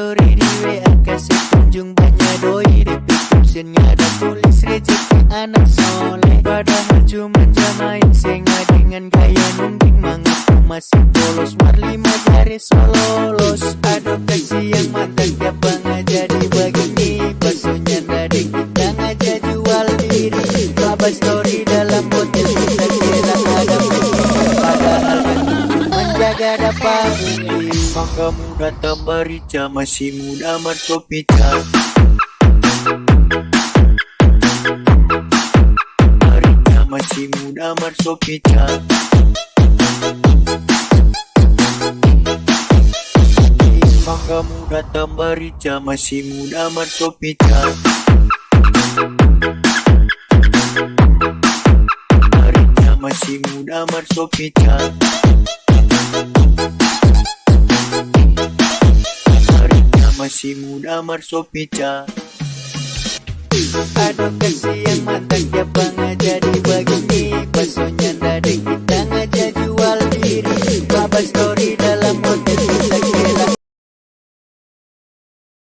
Ngana story di WA kasih kunjung banyak doi Di descriptionnya ada tulis rezeki anak soleh. Padahal cuma jamain senga dengan gaya nungging Mengaku masih polos Marli jari sololos Aduh kasihan mantan dia bangga jadi begini Baksonya dari kita ngajak jual diri. Bapak story dalam kita menjaga dapat Maka muda tabarica masih muda marsopica Marica masih muda marsopica Maka muda tabarica masih muda marsopica Marica masih muda marsopica masih muda marsopica Aduh kasihan mantan dia bangga jadi begini. Baksonya dari kita ngajak jual diri. Bapak story dalam hotel